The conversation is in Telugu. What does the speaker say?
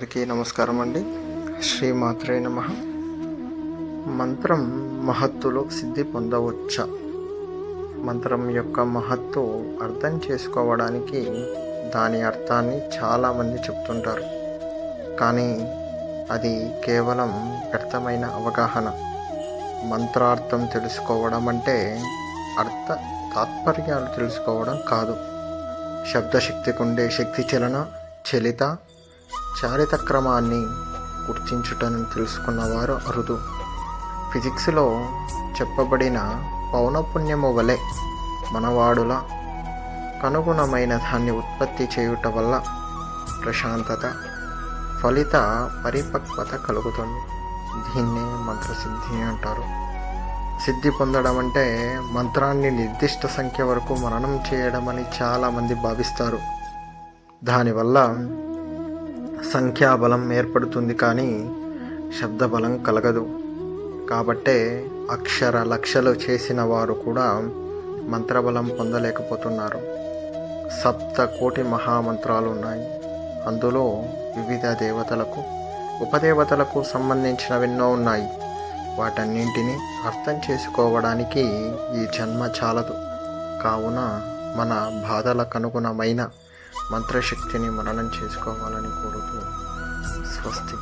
అందరికీ నమస్కారం అండి. శ్రీ మాత్రే నమ. మంత్రం మహత్తులో సిద్ధి పొందవచ్చా. మంత్రం యొక్క మహత్తు అర్థం చేసుకోవడానికి దాని అర్థాన్ని చాలామంది చెప్తుంటారు. కానీ అది కేవలం వ్యర్థమైన అవగాహన. మంత్రార్థం తెలుసుకోవడం అంటే అర్థ తాత్పర్యాలు తెలుసుకోవడం కాదు. శబ్దశక్తికి ఉండే శక్తి చలన చలిత చారిత క్రమాన్ని గుర్తించుటను తెలుసుకున్నవారు అరుదు. ఫిజిక్స్లో చెప్పబడిన పౌనపుణ్యము వలె మనవాడుల కనుగుణమైన దాన్ని ఉత్పత్తి చేయుట వల్ల ప్రశాంతత ఫలిత పరిపక్వత కలుగుతుంది. దీన్నే మంత్రసిద్ధి అంటారు. సిద్ధి పొందడం అంటే మంత్రాన్ని నిర్దిష్ట సంఖ్య వరకు మరణం చేయడం అని చాలామంది భావిస్తారు. దానివల్ల సంఖ్యాబలం ఏర్పడుతుంది కానీ శబ్దబలం కలగదు. కాబట్టే అక్షర లక్షలు చేసిన వారు కూడా మంత్రబలం పొందలేకపోతున్నారు. సప్త కోటి మహామంత్రాలు ఉన్నాయి. అందులో వివిధ దేవతలకు ఉపదేవతలకు సంబంధించినవెన్నో ఉన్నాయి. వాటన్నింటినీ అర్థం చేసుకోవడానికి ఈ జన్మ చాలదు. కావున మన బాధలకు అనుగుణమైన మంత్రశక్తిని మననం చేసుకోవాలని కోరుతూ స్వస్తి.